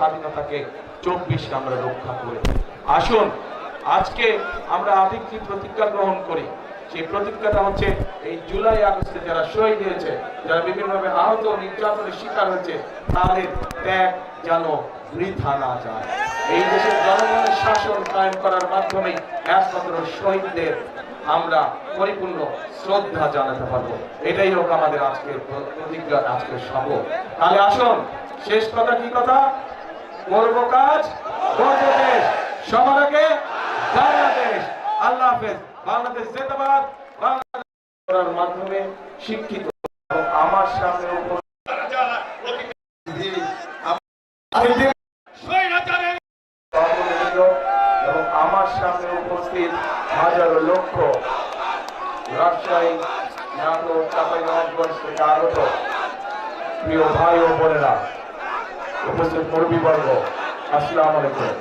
স্বাধীনতাকে চব্বিশে আমরা রক্ষা করি। আসুন, আজকে আমরা আরেকটি প্রতিজ্ঞা গ্রহণ করি, সেই প্রতিজ্ঞাটা হচ্ছে এই জুলাই আগস্টে যারা শহীদ হয়েছে যারা বিভিন্নভাবে আহত নির্যাতনের শিকার হয়েছে, তাদের ত্যাগ যেন বৃথা না যায়। এই দেশের জনগণের শাসন কায়েম করার মাধ্যমে একমাত্র শহীদদের আমরা পরিপূর্ণ শ্রদ্ধা জানাতে পারব। এটাই হোক আমাদের আজকের প্রতিজ্ঞা, আজকের শপথ তাহলে আসুন, শেষ কথা কি কথা? করব কাজ, করব দেশ। সবার আগে বাংলাদেশ আল্লাহ হাফেজ। বাংলাদেশ জিন্দাবাদ। বাংলাদেশ করার মাধ্যমে শিক্ষিত আমার সামনে এবং আমার সামনে উপস্থিত হাজারো লক্ষ রাজশাহী নাটোর চাঁপাইনবাবগঞ্জ থেকে আগত প্রিয় ভাই ও বোনেরা। উপস্থিত মুরব্বীবর্গ, আসসালামু আলাইকুম।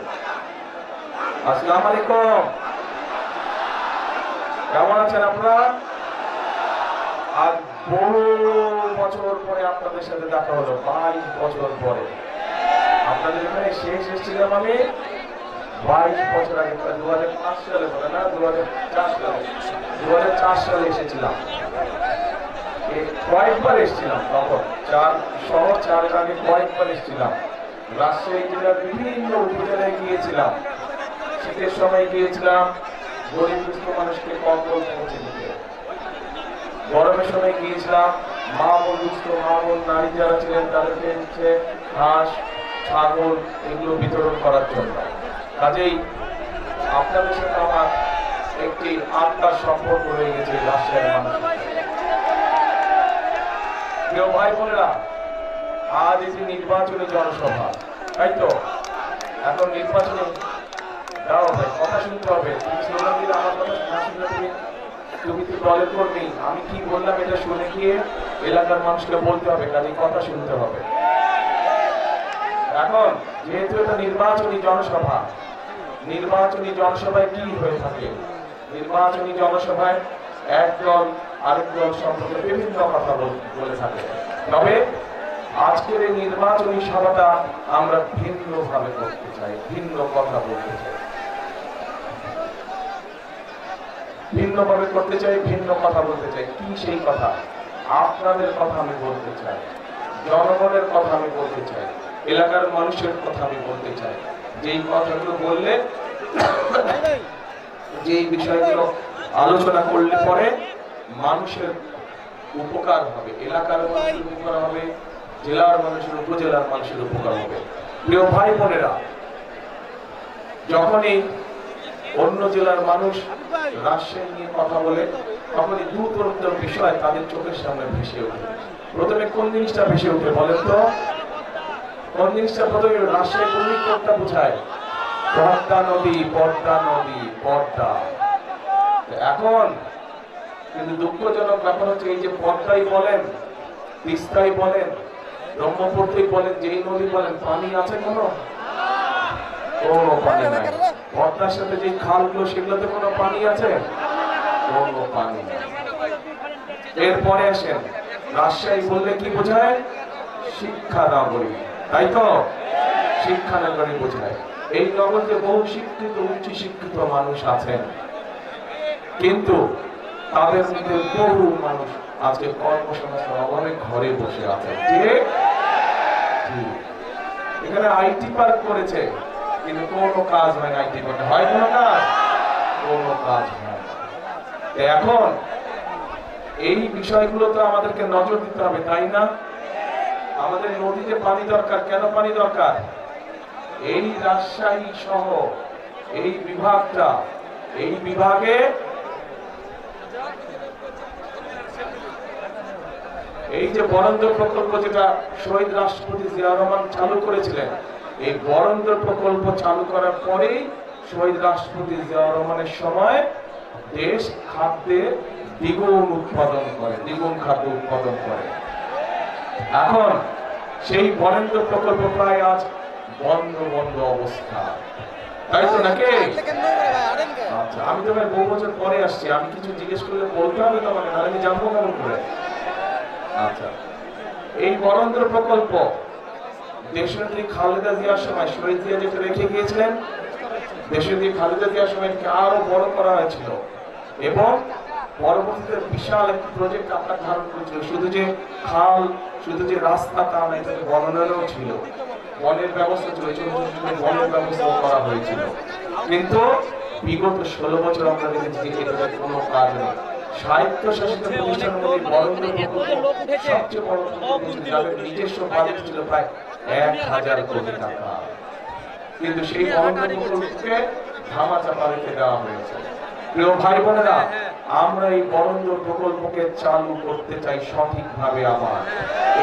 আসসালামু আলাইকুম। কেমন আছেন আপনারা? আজ বহু বছর পরে আপনাদের সাথে দেখা হলো, বাইশ বছর পরে। আপনাদের এখানে শেষ এসেছিলাম আমি বাইশ বছর আগে দু হাজার পাঁচ সালে বলে না দু হাজার চার সালে দু হাজার চার সালে এসেছিলাম। কয়েকবার এসেছিলাম তখন। চার শহর চার আগে কয়েকবার এসেছিলাম রাজশাহী জেলার বিভিন্ন উপজেলায় গিয়েছিলাম। শীতের সময় গিয়েছিলাম, গরিব দুস্থ মানুষকে কম্বল পৌঁছে দিতে। গরমের সময় গিয়েছিলাম, মা বোন মা বোন, নারী যারা ছিলেন তাদেরকে হচ্ছে হাঁস ছাগল এগুলো বিতরণ করার জন্য। কাজেই আপনাদের সাথে আমার একটি আত্মার সম্পর্ক রয়ে গেছে, রাজশাহীর মানুষের। প্রিয় ভাই বোনেরা, আজ এটি নির্বাচনী জনসভা, তাই তো? এখন নির্বাচনে দাও ভাই, কথা শুনতে হবে। তুমি তুমি তো দলের কর্মী। আমি কি বললাম এটা শুনে গিয়ে এলাকার মানুষকে বলতে হবে কাজে কথা শুনতে হবে। এখন যেহেতু এটা নির্বাচনী জনসভা, নির্বাচনী জনসভায় কি হয়ে থাকে? নির্বাচনী জনসভায় এক দল আরেক দল সম্পর্কে বিভিন্ন কথা বলে থাকে। তবে আজকের এই নির্বাচনী সভাটা আমরা ভিন্ন ভাবে করতে চাই, ভিন্ন কথা বলতে চাই। ভিন্ন ভাবে করতে চাই, ভিন্ন কথা বলতে চাই। কি সেই কথা? আপনাদের কথা আমি বলতে চাই, জনগণের কথা আমি বলতে চাই, এলাকার মানুষের কথা আমি বলতে চাই। যেই কথাগুলো বললে, যেই বিষয়গুলো আলোচনা করলে পরে মানুষের উপকার হবে, এলাকার মানুষের উপকার হবে, জেলার মানুষের উপজেলার মানুষের উপকার হবে। প্রিয় ভাই বোনেরা, যখনই অন্য জেলার মানুষ রাজশাহী নিয়ে কথা বলে, তখনই দু তুরন্ত বিষয় তাদের চোখের সামনে ভেসে ওঠে। প্রথমে কোন জিনিসটা ভেসে ওঠে বলেন তো? কোন জিনিসটা প্রথমে রাজশাহী কোনটা বোঝায়? পদ্মা নদী পদ্মা নদী, পদ্মা। এখন কিন্তু দুঃখজনক ব্যাপার হচ্ছে এই যে পদ্মাই বলেন তিস্তাই বলেন, ব্রহ্মপুত্রই বলেন, যেই নদী বলেন, পানি আছে কোনো? কোনো সাথে যে খালগুলো, সেগুলোতে কোনো পানি আছে? এরপরে আসেন, রাজশাহী বললে কি বোঝায়? শিক্ষা তাই তো? শিক্ষা বোঝায়। এই বহু শিক্ষিত, উচ্চ শিক্ষিত মানুষ আছেন। কিন্তু তাদের মধ্যে বহু মানুষ আজকে কর্মসংস্থান অভাবে ঘরে বসে আছে। এখানে আইটি পার্ক করেছে, কিন্তু কোনো কাজ হয় না আইটি পার্কে। হয় কোনো কাজ? কোনো কাজ হয় এখন এই বিষয়গুলো তো আমাদেরকে নজর দিতে হবে, তাই না? আমাদের নদীতে পানি দরকার। কেন পানি দরকার? এই রাজশাহী সহ এই বিভাগটা, এই বিভাগে এই যে বরেন্দ্র প্রকল্প যেটা শহীদ রাষ্ট্রপতি জিয়া রহমান চালু করেছিলেন, এই বরেন্দ্র প্রকল্প চালু করার পরেই শহীদ রাষ্ট্রপতি জিয়া রহমানের সময় দেশ খাদ্যে দ্বিগুণ উৎপাদন করে, দ্বিগুণ খাদ্য উৎপাদন করে। এখন সেই বরেন্দ্র প্রকল্প প্রায় আজ বন্ধ বন্ধ অবস্থা। তাই তো নাকি? আচ্ছা আমি তো ভাই বহু বছর পরে আসছি, আমি কিছু জিজ্ঞেস করলে বলতে হবে তোমাকে, নাহলে আমি জানব কেমন করে? আচ্ছা। এই বরেন্দ্র প্রকল্প দেশনেত্রী খালেদা জিয়ার সময় শহীদ জিয়া যেটা রেখে গিয়েছিলেন। দেশনেত্রী খালেদা জিয়ার সময় আরও বড় করা হয়েছিল। এবং পরবর্তীতে বিশাল একটি প্রজেক্ট আপনার ধারণ করেছিল, শুধু যে খাল, শুধু যে রাস্তা তা না এটাকে বর্ণনাও ছিল। বনের ব্যবস্থা ছিল বনের ব্যবস্থা করা হয়েছিল। কিন্তু বিগত ষোলো বছর আমরা দেখেছি যে এটাতে কোনো কাজ নেই। সাহিত্য শাসিত প্রতিষ্ঠানের বরেন্দ্র প্রকল্প সবচেয়ে বড় যাদের নিজস্ব বাজেট ছিল প্রায় এক হাজার কোটি টাকা। কিন্তু সেই বরেন্দ্র প্রকল্পকে ধামাচাপা রেখে দেওয়া হয়েছে। প্রিয় ভাই বোনেরা আমরা এই বরেন্দ্র প্রকল্পকে চালু করতে চাই সঠিকভাবে আবার।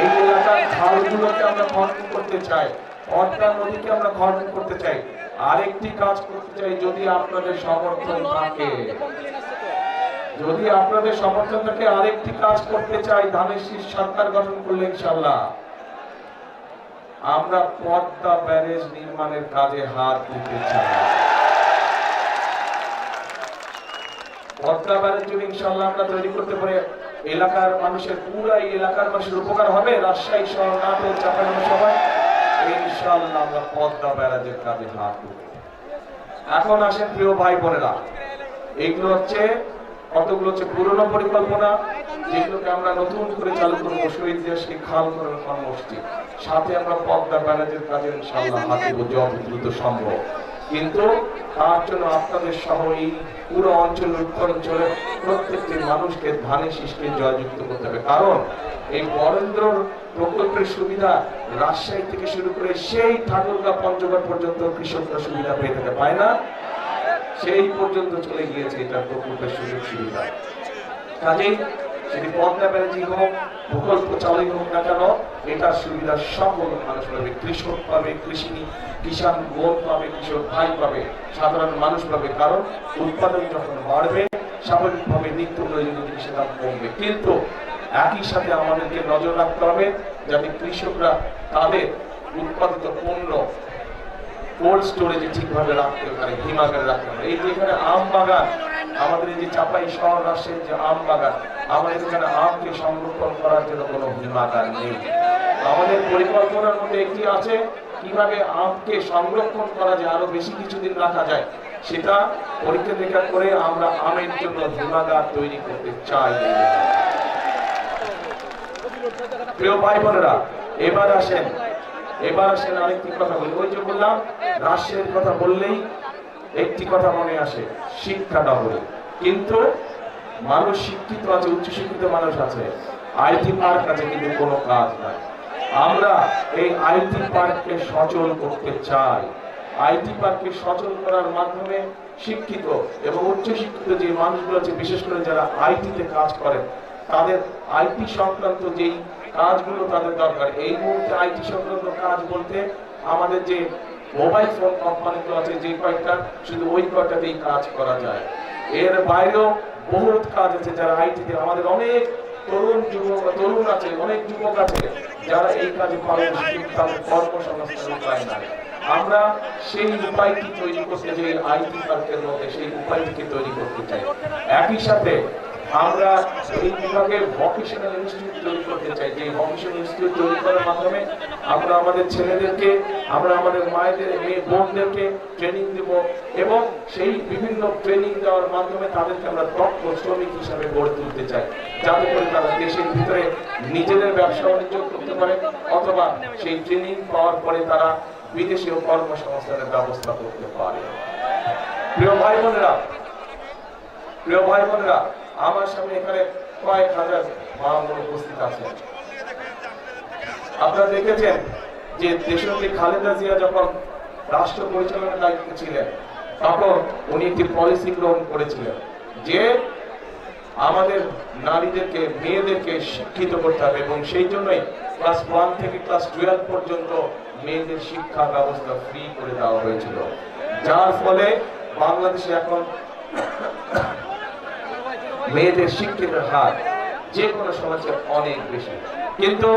এই এলাকার খালগুলোকে আমরা খনন করতে চাই পদ্মা নদীকে আমরা খনন করতে চাই। আরেকটি কাজ করতে চাই যদি আপনাদের সমর্থন থাকে। যদি আপনাদের সমর্থন থাকে, আরেকটি কাজ করতে চাই, ধানের শীষ সরকার গঠন করলে ইনশাল্লাহ আমরা পদ্মা ব্যারেজ নির্মাণের কাজে হাত দিতে চাই। পদ্মা ব্যারেজ যদি ইনশাল্লাহ আমরা তৈরি করতে পারি, এলাকার মানুষের পুরাই এলাকার মানুষের উপকার হবে। রাজশাহী সহ নাটোর চাপানো সবাই। ইনশাল্লাহ আমরা পদ্মা ব্যারেজের কাজে হাত দেব। এখন আসেন প্রিয় ভাই বোনেরা এইগুলো হচ্ছে কতগুলো হচ্ছে পুরনো পরিকল্পনা, যেগুলোকে আমরা নতুন করে চালু করব শহীদ দিবসকে খাল করার কর্মসূচি সাথে আমরা পদ্মা ব্যানার্জের কাজে ইনশাল্লাহ হাত যত দ্রুত সম্ভব। কিন্তু তার জন্য আপনাদের সহ এই পুরো অঞ্চল উত্তরাঞ্চলের প্রত্যেকটি মানুষকে ধানের শীষকে জয়যুক্ত করতে হবে। কারণ এই বরেন্দ্র প্রকল্পের সুবিধা রাজশাহী থেকে শুরু করে সেই ঠাকুরগা পঞ্চগড় পর্যন্ত কৃষকরা সুবিধা পেয়ে থাকে পায় না? সেই পর্যন্ত চলে গিয়েছে এটা প্রকল্পের সুযোগ সুবিধা। কাজেই সেটি পদ্মা ব্যানার্জি হোক, প্রকল্প চালুই হোক না কেন, এটার সুবিধা সকল মানুষ পাবে। কৃষক পাবে কৃষি কিষান বোন পাবে, কৃষক ভাই পাবে, সাধারণ মানুষ পাবে। কারণ উৎপাদন যখন বাড়বে, স্বাভাবিকভাবে নিত্য প্রয়োজনীয় জিনিসের দাম কমবে। কিন্তু একই সাথে আমাদেরকে নজর রাখতে হবে, যাতে কৃষকরা তাদের উৎপাদিত পণ্য কোল্ড স্টোরেজে ঠিকভাবে রাখতে পারে, হিমাগারে রাখতে পারে। এই যে এখানে আম বাগান, আমাদের এই যে চাপাই শহর রাজশাহীর যে আম বাগান, আমাদের এখানে আমকে সংরক্ষণ করার জন্য কোনো হিমাগার নেই। আমাদের পরিকল্পনার মধ্যে একটি আছে, কীভাবে আমকে সংরক্ষণ করা যায়, আরও বেশি কিছুদিন রাখা যায়, সেটা পরীক্ষা নিরীক্ষা করে আমরা আমের জন্য হিমাগার তৈরি করতে চাই। প্রিয় ভাই বোনেরা, এবার আসেন এবার আসেন আরেকটি কথা বলি। ওই যে বললাম, রাষ্ট্রের কথা বললেই একটি কথা মনে আসে শিক্ষাটা হলো। কিন্তু মানুষ শিক্ষিত আছে উচ্চ শিক্ষিত মানুষ আছে। আইটি পার্ক আছে, কিন্তু কোনো কাজ নাই। আমরা এই আইটি পার্ককে সচল করতে চাই। আইটি পার্ককে সচল করার মাধ্যমে শিক্ষিত এবং উচ্চ শিক্ষিত যে মানুষগুলো আছে, বিশেষ করে যারা আইটিতে কাজ করেন তাদের আইটি সংক্রান্ত যেই কাজগুলো তাদের দরকার। এই মুহূর্তে আইটি সংক্রান্ত কাজ বলতে আমাদের যে মোবাইল ফোন কোম্পানিগুলো আছে, যে কয়েকটা, শুধু ওই কয়টাতেই কাজ করা যায়। এর বাইরেও বহুত কাজ আছে যারা আইটিতে আমাদের অনেক তরুণ যুবক, তরুণ আছে, অনেক যুবক আছে, যারা এই কাজে পারদর্শী তাদের কর্মসংস্থান উপায় নাই আমরা সেই উপায়টি তৈরি করতে চাই আইটি পার্কের মধ্যে সেই উপায়টিকে তৈরি করতে চাই। একই সাথে আমরা এই বিভাগের ভকেশনাল ইনস্টিটিউট তৈরি করতে চাই। যে ভকেশনাল ইনস্টিটিউট তৈরি করার মাধ্যমে আমরা আমাদের ছেলেদেরকে, আমরা আমাদের মায়েদের, মেয়ে বোনদেরকে ট্রেনিং দেব এবং সেই বিভিন্ন ট্রেনিং দেওয়ার মাধ্যমে তাদেরকে আমরা দক্ষ শ্রমিক হিসাবে গড়ে তুলতে চাই। যাতে করে তারা দেশের ভিতরে নিজেদের ব্যবসা বাণিজ্য করতে পারে অথবা সেই ট্রেনিং পাওয়ার পরে তারা বিদেশেও কর্মসংস্থানের ব্যবস্থা করতে পারে। প্রিয় ভাই বোনেরা, প্রিয় ভাই বোনেরা আমার সামনে এখানে কয়েক হাজার মা উপস্থিত আছেন আপনারা দেখেছেন যে দেশনেত্রী খালেদা জিয়া যখন রাষ্ট্র পরিচালনার দায়িত্বে ছিলেন, তখন উনি একটি পলিসি গ্রহণ করেছিলেন যে আমাদের নারীদেরকে, মেয়েদেরকে শিক্ষিত করতে হবে এবং সেই জন্যই ক্লাস ওয়ান থেকে ক্লাস টুয়েলভ পর্যন্ত মেয়েদের শিক্ষা ব্যবস্থা ফ্রি করে দেওয়া হয়েছিল। যার ফলে বাংলাদেশে এখন মেয়েদের শিক্ষিতের হার যে কোনো সমাজে অনেক বেশি। কিন্তু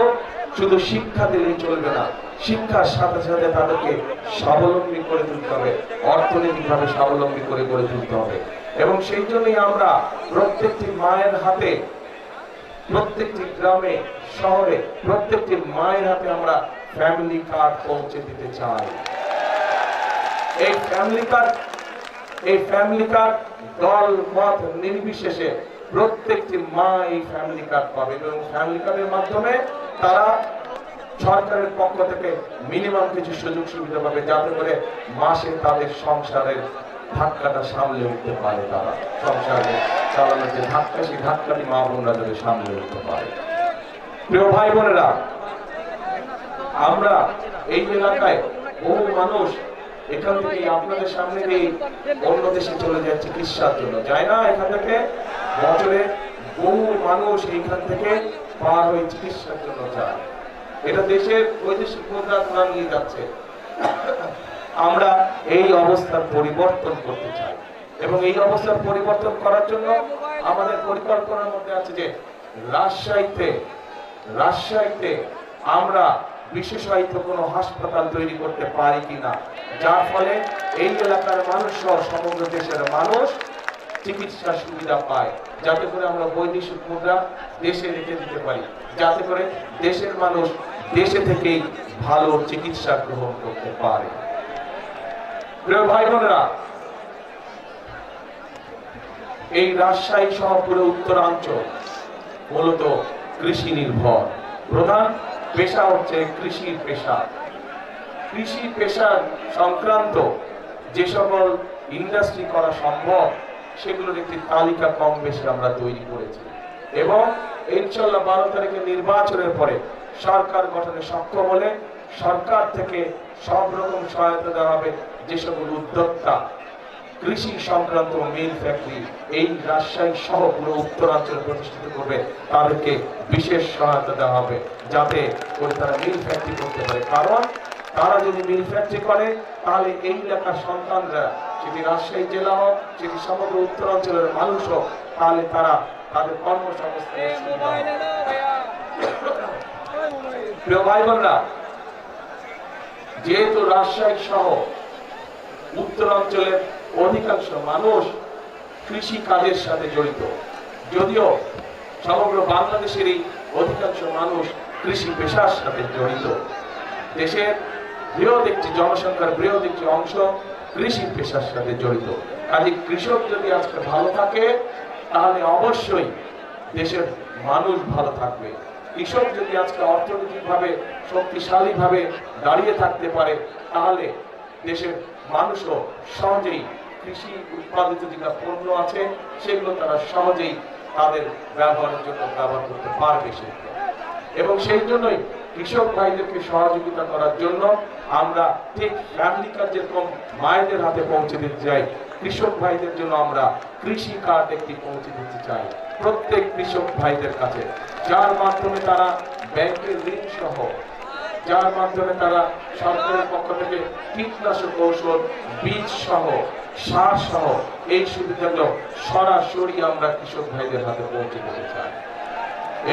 শুধু শিক্ষা দিলেই চলবে না, শিক্ষার সাথে সাথে তাদেরকে স্বাবলম্বী করে তুলতে হবে, অর্থনৈতিকভাবে স্বাবলম্বী করে গড়ে তুলতে হবে। এবং সেই জন্যই আমরা প্রত্যেকটি মায়ের হাতে, প্রত্যেকটি গ্রামে, শহরে, প্রত্যেকটি মায়ের হাতে আমরা ফ্যামিলি কার্ড পৌঁছে দিতে চাই। এই ফ্যামিলি কার্ড এই ফ্যামিলি কার্ড দল, মত নির্বিশেষে প্রত্যেকটি মা এই ফ্যামিলি কার্ড পাবে এবং ফ্যামিলি কার্ডের মাধ্যমে তারা সরকারের পক্ষ থেকে মিনিমাম কিছু সুযোগ সুবিধা পাবে যাতে করে মাসে তাদের সংসারের ধাক্কাটা সামলে উঠতে পারে তারা। সংসারে চালানোর যে ধাক্কা, সেই ধাক্কাটি মা বোনরা যাতে সামলে উঠতে পারে। প্রিয় ভাই বোনেরা, আমরা এই এলাকায় বহু মানুষ এখান থেকে আপনাদের সামনে দিয়ে অন্য দেশে চলে যায় চিকিৎসার জন্য। যায় না এখান থেকে? বছরে বহু মানুষ এইখান থেকে পার হয়ে চিকিৎসার জন্য যায়। এটা দেশের বৈদেশিক মুদ্রা ধরা নিয়ে যাচ্ছে। আমরা এই অবস্থার পরিবর্তন করতে চাই। এবং এই অবস্থার পরিবর্তন করার জন্য আমাদের পরিকল্পনার মধ্যে আছে যে রাজশাহীতে রাজশাহীতে আমরা বিশেষায়িত কোনো হাসপাতাল তৈরি করতে পারি কিনা? যার ফলে এই এলাকার মানুষ সহ সমগ্র দেশের মানুষ চিকিৎসা সুবিধা পায়। যাতে করে আমরা বৈদেশিক মুদ্রা দেশে রেখে দিতে পারি। যাতে করে দেশের মানুষ দেশে থেকেই ভালো চিকিৎসা গ্রহণ করতে পারে। প্রিয় ভাই বোনেরা, এই রাজশাহী সহ পুরো উত্তরাঞ্চল মূলত কৃষি নির্ভর। প্রধান পেশা হচ্ছে কৃষির পেশা। কৃষি পেশার সংক্রান্ত যে সকল ইন্ডাস্ট্রি করা সম্ভব, সেগুলোর একটি তালিকা কম বেশি আমরা তৈরি করেছি। এবং ইনশাল্লাহ বারো তারিখে নির্বাচনের পরে সরকার গঠনে সক্ষম হলে সরকার থেকে সব রকম সহায়তা দেওয়া হবে যে সকল উদ্যোক্তা কৃষি সংক্রান্ত মিল ফ্যাক্টরি এই রাজশাহী সহ পুরো উত্তরাঞ্চলে প্রতিষ্ঠিত করবে। তাদেরকে বিশেষ সহায়তা দেওয়া হবে যাতে করে তারা মিল ফ্যাক্টরি করতে পারে। কারণ তারা যদি মিল ফ্যাক্টরি করে, তাহলে এই এলাকার সন্তানরা, সেটি রাজশাহী জেলা হোক, সেটি সমগ্র উত্তরাঞ্চলের মানুষ হোক, তাহলে তারা তাদের কর্মসংস্থানের সুবিধা প্রিয় ভাই বোনরা যেহেতু রাজশাহী সহ উত্তরাঞ্চলের অধিকাংশ মানুষ কৃষি কাজের সাথে জড়িত। যদিও সমগ্র বাংলাদেশেরই অধিকাংশ মানুষ কৃষি পেশার সাথে জড়িত। দেশের বৃহৎ একটি জনসংখ্যার বৃহৎ একটি অংশ কৃষি পেশার সাথে জড়িত। কাজে কৃষক যদি আজকে ভালো থাকে, তাহলে অবশ্যই দেশের মানুষ ভালো থাকবে। কৃষক যদি আজকে অর্থনৈতিকভাবে শক্তিশালীভাবে দাঁড়িয়ে থাকতে পারে, তাহলে দেশের মানুষও সহজেই কৃষি উৎপাদিত যেটা পণ্য আছে, সেগুলো তারা সহজেই তাদের ব্যবহারের জন্য ব্যবহার করতে পারবে সেগুলো এবং সেই জন্যই কৃষক ভাইদেরকে সহযোগিতা করার জন্য আমরা ঠিক ফ্যামিলি কার্ড যেরকম মায়েদের হাতে পৌঁছে দিতে চাই, কৃষক ভাইদের জন্য আমরা কৃষি কার্ড একটি পৌঁছে দিতে চাই। প্রত্যেক কৃষক ভাইদের কাছে, যার মাধ্যমে তারা ব্যাংকের ঋণ সহ যার মাধ্যমে তারা সরকারের পক্ষ থেকে কীটনাশক ঔষধ, বীজ সহ, সার সহ এই সুবিধাগুলো সরাসরি আমরা কৃষক ভাইদের হাতে পৌঁছে দিতে চাই।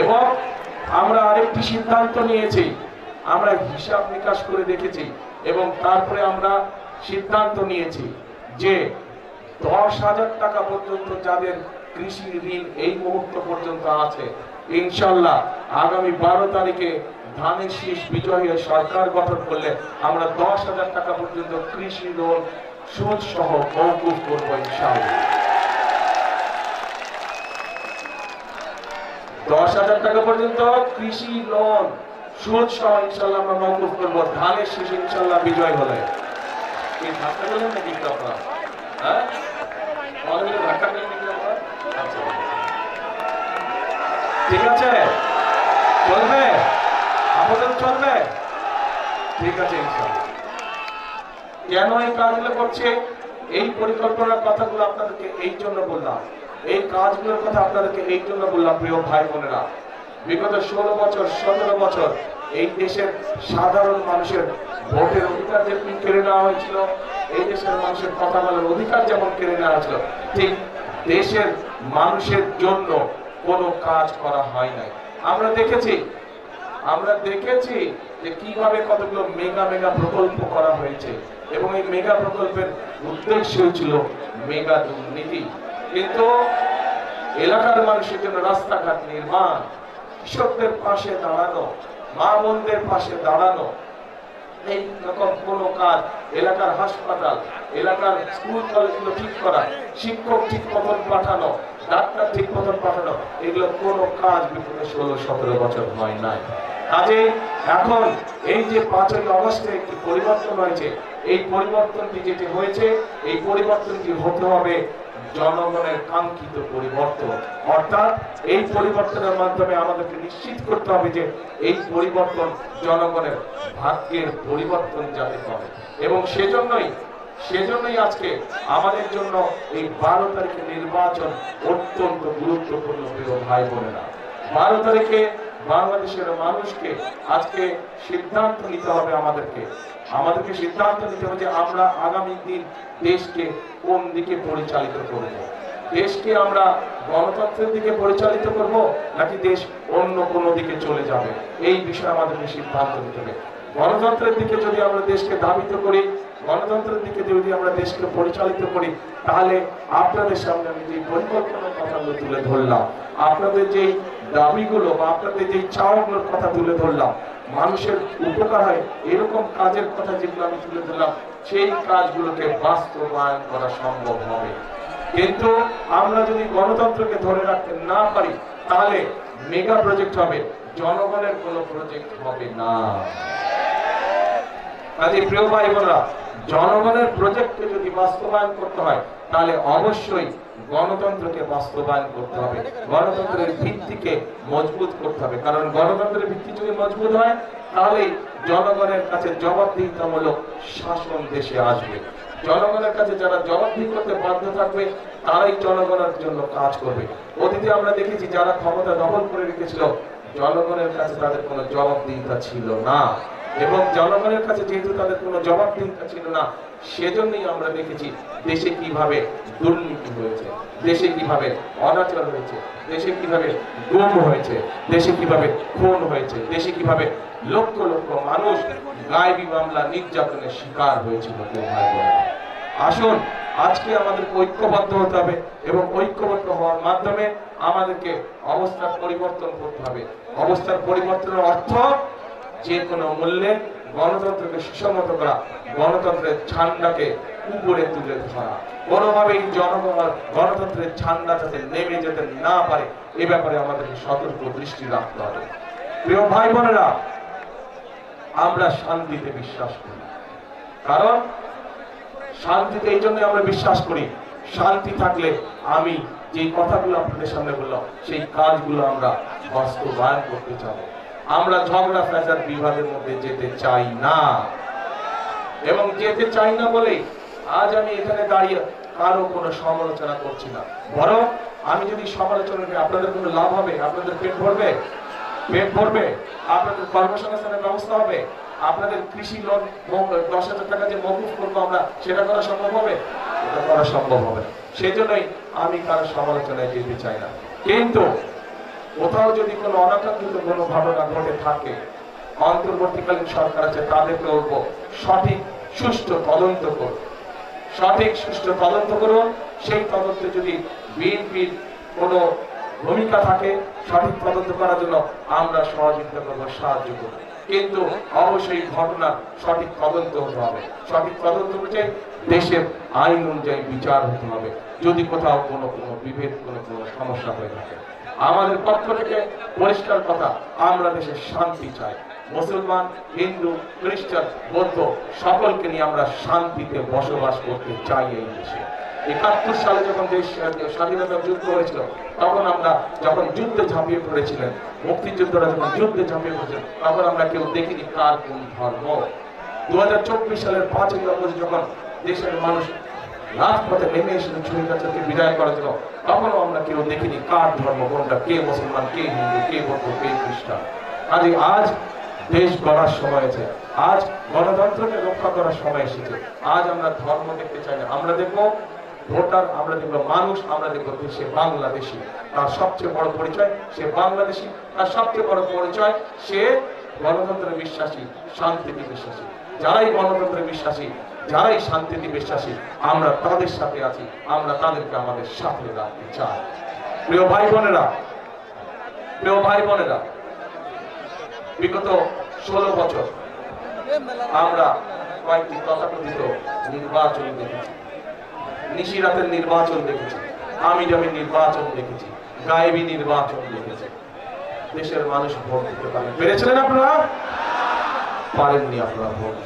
এবং আমরা আরেকটি সিদ্ধান্ত নিয়েছি, আমরা হিসাব নিকাশ করে দেখেছি এবং তারপরে আমরা সিদ্ধান্ত নিয়েছি যে দশ হাজার টাকা পর্যন্ত যাদের কৃষি ঋণ এই মুহূর্ত পর্যন্ত আছে, ইনশাল্লাহ আগামী বারো তারিখে ধানের শীষ বিজয়ী সরকার গঠন করলে আমরা দশ হাজার টাকা পর্যন্ত কৃষি লোন, সুদ সহ মৌকুফ করব ইনশাল্লাহ দশ হাজার টাকা পর্যন্ত কৃষি লোন, সুদ সহ ইনশাল্লাহ আমরা মৌকুফ করব। ধানের শীষ ইনশাল্লাহ বিজয় হলে। হ্যাঁ? আপনারা? আচ্ছা। ঠিক আছে? চলবে? চলবে? ঠিক আছে কেন এই কাজগুলো করছে? এই পরিকল্পনার কথাগুলো আপনাদেরকে এই জন্য বললাম। এই কাজগুলোর কথা আপনাদেরকে এই জন্য বললাম, প্রিয় ভাই বোনেরা। বিগত ষোলো বছর, সতেরো বছর এই দেশের সাধারণ মানুষের ভোটের অধিকার যেমন কেড়ে নেওয়া হয়েছিল, এই দেশের মানুষের কথা বলার অধিকার যেমন কেড়ে নেওয়া হয়েছিল, ঠিক দেশের মানুষের জন্য কোনো কাজ করা হয় নাই। আমরা দেখেছি আমরা দেখেছি যে কীভাবে কতগুলো মেগা মেগা প্রকল্প করা হয়েছে এবং এই মেগা প্রকল্পের উদ্দেশ্য ছিল মেগা দুর্নীতি। কিন্তু এলাকার মানুষের জন্য রাস্তাঘাট নির্মাণ, কৃষকদের পাশে দাঁড়ানো, মা বোনদের পাশে দাঁড়ানো, এই রকম কোনো কাজ এলাকার হাসপাতাল, এলাকার স্কুল কলেজগুলো ঠিক করা, শিক্ষক ঠিক মতন পাঠানো, ডাক্তার ঠিক মতন পাঠানো, এগুলো কোনো কাজ ষোলো সতেরো বছর হয় নাই। কাজে এখন এই যে পাঁচই অগস্টে একটি পরিবর্তন হয়েছে এই পরিবর্তনটি যেটি হয়েছে, এই পরিবর্তনটি হতে হবে জনগণের কাঙ্ক্ষিত পরিবর্তন। অর্থাৎ এই পরিবর্তনের মাধ্যমে আমাদেরকে নিশ্চিত করতে হবে যে এই পরিবর্তন জনগণের ভাগ্যের পরিবর্তন যাতে করে এবং সেজন্যই সেজন্যই আজকে আমাদের জন্য এই বারো তারিখে নির্বাচন অত্যন্ত গুরুত্বপূর্ণ প্রিয় ভাই বোনেরা বারো তারিখে বাংলাদেশের মানুষকে আজকে সিদ্ধান্ত নিতে হবে আমাদেরকে। আমাদেরকে সিদ্ধান্ত নিতে হবে যে আমরা আগামী দিন দেশকে কোন দিকে পরিচালিত করব। দেশকে আমরা গণতন্ত্রের দিকে পরিচালিত করব নাকি দেশ অন্য কোনো দিকে চলে যাবে? এই বিষয়ে আমাদেরকে সিদ্ধান্ত নিতে হবে। গণতন্ত্রের দিকে যদি আমরা দেশকে ধাবিত করি, গণতন্ত্রের দিকে যদি আমরা দেশকে পরিচালিত করি, তাহলে আপনাদের সামনে আমি যে পরিকল্পনার কথাগুলো তুলে ধরলাম, আপনাদের যেই দাবিগুলো বা আপনাদের যেই চাওয়াগুলোর কথা তুলে ধরলাম, মানুষের উপকার হয় এরকম কাজের কথা যেগুলো আমি তুলে ধরলাম, সেই কাজগুলোকে বাস্তবায়ন করা সম্ভব হবে। কিন্তু আমরা যদি গণতন্ত্রকে ধরে রাখতে না পারি, তাহলে মেগা প্রজেক্ট হবে, জনগণের কোনো প্রজেক্ট হবে না। কাজে প্রিয় ভাই বোনরা, জনগণের প্রজেক্টকে যদি বাস্তবায়ন করতে হয়, তাহলে অবশ্যই গণতন্ত্রকে বাস্তবায়ন করতে হবে। গণতন্ত্রের ভিত্তিকে মজবুত করতে হবে। কারণ গণতন্ত্রের ভিত্তি যদি মজবুত হয় তাহলেই জনগণের কাছে জবাবদিহিতামূলক শাসন দেশে আসবে। জনগণের কাছে যারা জবাবদিহি করতে বাধ্য থাকবে, তারাই জনগণের জন্য কাজ করবে। অতীতে আমরা দেখেছি, যারা ক্ষমতা দখল করে রেখেছিল, জনগণের কাছে তাদের কোনো জবাবদিহিতা ছিল না। এবং জনগণের কাছে যেহেতু তাদের কোনো জবাবদিহিতা ছিল না সেজন্যই আমরা দেখেছি দেশে কীভাবে দুর্নীতি হয়েছে, দেশে কীভাবে অনাচার হয়েছে, দেশে কীভাবে গুম হয়েছে, দেশে কীভাবে খুন হয়েছে, দেশে কীভাবে লক্ষ লক্ষ মানুষ গায়েবী মামলা নির্যাতনের শিকার হয়েছিল। আসুন, আজকে আমাদেরকে ঐক্যবদ্ধ হতে হবে এবং ঐক্যবদ্ধ হওয়ার মাধ্যমে আমাদেরকে অবস্থার পরিবর্তন করতে হবে অবস্থার পরিবর্তনের অর্থ যে কোনো মূল্যে গণতন্ত্রকে সুসংহত করা গণতন্ত্রের ঝান্ডাকে উপরে তুলে ধরা। কোনোভাবেই জনগণ গণতন্ত্রের ঝান্ডা যাতে নেমে যেতে না পারে, এ ব্যাপারে আমাদেরকে সতর্ক দৃষ্টি রাখতে হবে। প্রিয় ভাই বোনেরা আমরা শান্তিতে বিশ্বাস করি। কারণ শান্তিতে এই জন্য আমরা বিশ্বাস করি, শান্তি থাকলে আমি যে কথাগুলো আপনাদের সামনে বললাম, সেই কাজগুলো আমরা বাস্তবায়ন করতে চাবো। আমরা ঝগড়া, ফ্যাসাদ বিভাগের মধ্যে যেতে চাই না। এবং যেতে চাই না বলে আজ আমি এখানে দাঁড়িয়ে কারও কোনো সমালোচনা করছি না। বরং আমি যদি সমালোচনা করি, আপনাদের কোনো লাভ হবে? আপনাদের পেট ভরবে? পেট ভরবে? আপনাদের কর্মসংস্থানের ব্যবস্থা হবে? আপনাদের কৃষি লোন দশ হাজার টাকা যে মকুফ করব আমরা, সেটা করা সম্ভব হবে? এটা করা সম্ভব হবে না। সেই জন্যই আমি কারও সমালোচনায় যেতে চাই না। কিন্তু কোথাও যদি কোনো অনাকাঙ্ক্ষিত কোনো ঘটনা ঘটে থাকে, অন্তর্বর্তীকালীন সরকার আছে, তাদেরকে বলব, সঠিক সুষ্ঠু তদন্ত করুন। সঠিক সুষ্ঠু তদন্ত করুন। সেই তদন্তে যদি বিএনপির কোনো ভূমিকা থাকে, সঠিক তদন্ত করার জন্য আমরা সহযোগিতা করব, সাহায্য করব। কিন্তু অবশ্যই ঘটনার সঠিক তদন্ত হতে হবে। সঠিক তদন্ত অনুযায়ী দেশের আইন অনুযায়ী বিচার হতে হবে। যদি কোথাও কোনো কোনো বিভেদ, কোনো কোনো সমস্যা হয়ে থাকে। আমাদের পক্ষ থেকে পরিষ্কার কথা, আমরা দেশে শান্তি চাই। মুসলমান, হিন্দু, খ্রিস্টান, বৌদ্ধ, সকলকে নিয়ে আমরা শান্তিতে বসবাস করতে চাই এই দেশে। একাত্তর সালে যখন দেশ স্বাধীনতা যুদ্ধ হয়েছিল, তখন আমরা যখন যুদ্ধে ঝাঁপিয়ে পড়েছিলেন, মুক্তিযোদ্ধারা যখন যুদ্ধে ঝাঁপিয়ে পড়েছিলেন, তখন আমরা কেউ দেখিনি কার কোন ধর্ম। দু সালের পাঁচই আগস্ট যখন দেশের মানুষ রাজপথে নেমে এসেছেন ছুরিকাচারকে বিদায় করার জন্য তখনও আমরা কেউ দেখিনি কার ধর্ম, কোনটা, কে মুসলমান, কে হিন্দু, কে বৌদ্ধ, কে খ্রিস্টান। আজ দেশ গড়ার সময় আছে আজ গণতন্ত্রকে রক্ষা করার সময় এসেছে। আজ আমরা ধর্ম দেখতে চাই না। আমরা দেখব ভোটার, আমরা দেখব মানুষ, আমরা দেখব সে বাংলাদেশি। তার সবচেয়ে বড় পরিচয়, সে বাংলাদেশি। তার সবচেয়ে বড় পরিচয়, সে গণতন্ত্রে বিশ্বাসী, শান্তিতে বিশ্বাসী। যারাই গণতন্ত্রে বিশ্বাসী, যারাই শান্তিতে বিশ্বাসী, আমরা তাদের সাথে আছি। আমরা তাদেরকে আমাদের সাথে রাখতে চাই। প্রিয় ভাই বোনেরা, প্রিয় ভাই বোনেরা বিগত ষোলো বছর আমরা কয়েকটি তথাকথিত নির্বাচন দেখেছি। নিশিরাতের নির্বাচন দেখেছি আমি জমি নির্বাচন দেখেছি, গায়েবী নির্বাচন দেখেছি। দেশের মানুষ ভোট দিতে পারেন। পেরেছিলেন আপনারা? পারেননি আপনারা ভোট।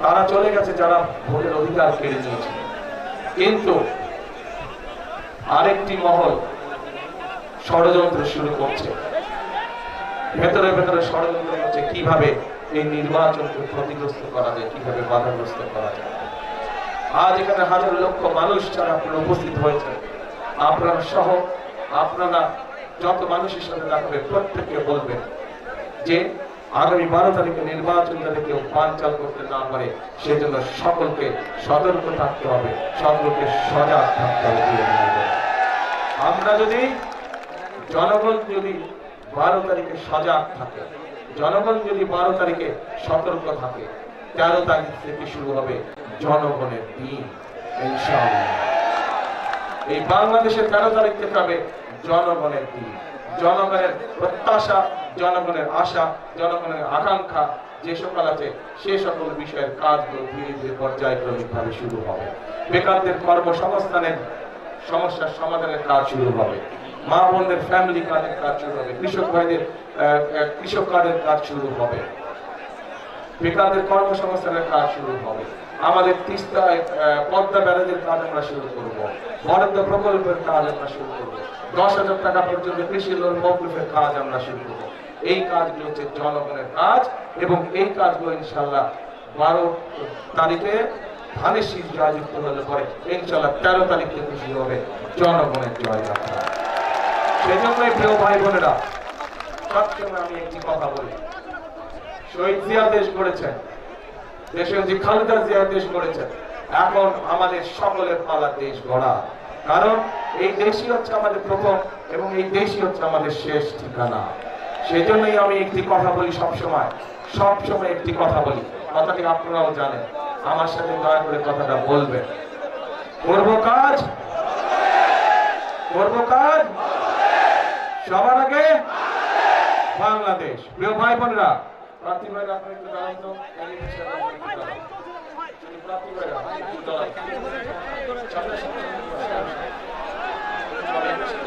তারা চলে গেছে যারা ভোটের অধিকার কেড়ে নিয়েছে। কিন্তু আরেকটি মহল ষড়যন্ত্র শুরু করছে। ভেতরে ভেতরে ষড়যন্ত্র করছে, কীভাবে এই নির্বাচনকে ক্ষতিগ্রস্ত করা যায়, কীভাবে বাধাগ্রস্ত করা যায়। আজ এখানে হাজার লক্ষ মানুষ যারা আপনারা উপস্থিত হয়েছে আপনারা সহ আপনারা যত মানুষের সাথে দেখাবে প্রত্যেককে বলবেন যে আগামী বারো তারিখে নির্বাচন যাতে কেউ পাঞ্চাল করতে না পারে, সেজন্য সকলকে সতর্ক থাকতে হবে, সকলকে সজাগ থাকতে হবে। আমরা যদি জনগণ যদি বারো তারিখে সজাগ থাকে। জনগণ যদি বারো তারিখে সতর্ক থাকে, তেরো তারিখ থেকে শুরু হবে জনগণের দিন এই বাংলাদেশের তেরো তারিখ থেকে হবে জনগণের দিন। জনগণের প্রত্যাশা, জনগণের আশা, জনগণের আকাঙ্ক্ষা, যে সকল আছে, সে সকল বিষয়ের কাজগুলো ধীরে ধীরে পর্যায়ক্রমিক ভাবে শুরু হবে। বেকারদের কর্মসংস্থানের সমস্যার সমাধানের কাজ শুরু হবে। মা বোনদের ফ্যামিলি কার্ডের কাজ শুরু হবে, কৃষক ভাইদের কৃষক কার্ডের কাজ শুরু হবে। বেকারদের কর্মসংস্থানের কাজ শুরু হবে। আমাদের তিস্তায় পদ্মা ব্যারাজের কাজ আমরা শুরু করব। বরাদ্দ প্রকল্পের কাজ আমরা শুরু করব। দশ হাজার টাকা পর্যন্ত কৃষি লোন মৌকুফের কাজ আমরা শুরু করব। এই কাজগুলো হচ্ছে জনগণের কাজ এবং এই কাজগুলো ইনশাল্লাহ বারো তারিখে ধানের শীত জয়যুক্ত হলে পরে ইনশাল্লাহ তেরো তারিখ থেকে শুরু হবে জনগণের জয়যাত্রা। সেজন্যই প্রিয় ভাই বোনেরা, সবসময় আমি একটি কথা বলি। শহীদ জিয়া দেশ গড়েছেন দেশের যে খালেদা জিয়া দেশ গড়েছেন এখন আমাদের সকলের পালা দেশ গড়া। কারণ এই দেশই হচ্ছে আমাদের প্রথম এবং এই দেশই হচ্ছে আমাদের শেষ ঠিকানা। সেই জন্যই আমি একটি কথা বলি সবসময় সবসময় একটি কথা বলি। কথাটি আপনারাও জানেন, আমার সাথে দয়া করে কথাটা বলবেন। করব কাজ? করব কাজ? সবার আগে বাংলাদেশ। প্রিয় ভাই বোনেরা আপনার একটু দাঁড়ান তো। সামনে, সামনে, সামনে। সবাই বসে।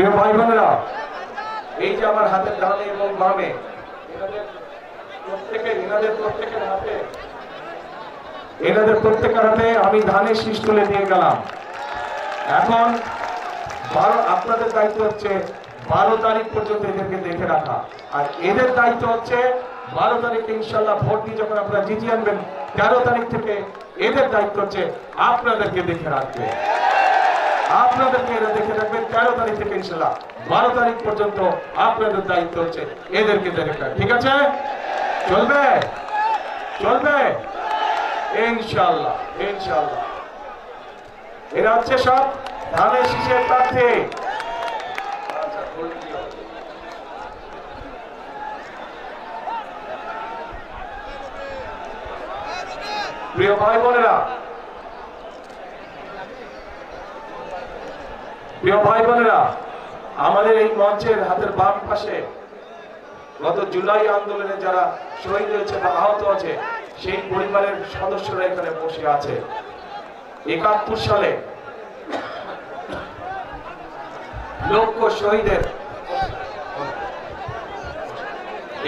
প্রিয় ভাই বোনেরা এই যে আমার হাতের ডানে এবং বামে, এনাদের প্রত্যেকের হাতে হাতে আমি ধানের শীষ তুলে দিয়ে গেলাম। এখন আপনাদের দায়িত্ব হচ্ছে বারো তারিখ পর্যন্ত এদেরকে দেখে রাখা। আর এদের দায়িত্ব হচ্ছে বারো তারিখে ইনশাল্লাহ ভোট দিয়ে যখন আপনারা জিতিয়ে আনবেন, তেরো তারিখ থেকে এদের দায়িত্ব হচ্ছে আপনাদেরকে দেখে রাখবে। আপনাদেরকে এরা দেখে রাখবেন, তেরো তারিখ থেকে ইনশাল্লাহ বারো তারিখ পর্যন্ত আপনাদের দায়িত্ব হচ্ছে এদেরকে দেখে ঠিক আছে? চলবে? চলবে? ইনশাল্লাহ ইনশাল্লাহ এরা হচ্ছে সব ধানের শীষের প্রার্থী। প্রিয় ভাই বোনেরা প্রিয় ভাই বোনেরা, আমাদের এই মঞ্চের হাতের বাম পাশে গত জুলাই আন্দোলনে যারা শহীদ হয়েছে বা আহত আছে, সেই পরিবারের সদস্যরা এখানে বসে আছে। একাত্তর সালে লক্ষ শহীদের,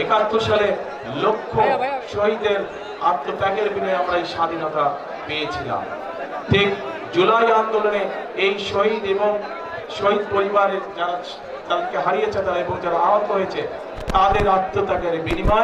একাত্তর সালে লক্ষ শহীদের আত্মত্যাগের বিনয়ে আমরা এই স্বাধীনতা পেয়েছিলাম। ঠিক জুলাই আন্দোলনে এই শহীদ এবং শহীদ পরিবারের যারা তাদেরকে হারিয়েছে তারা এবং যারা আহত হয়েছে তাদের আত্মত্যাগের বিনিময়ে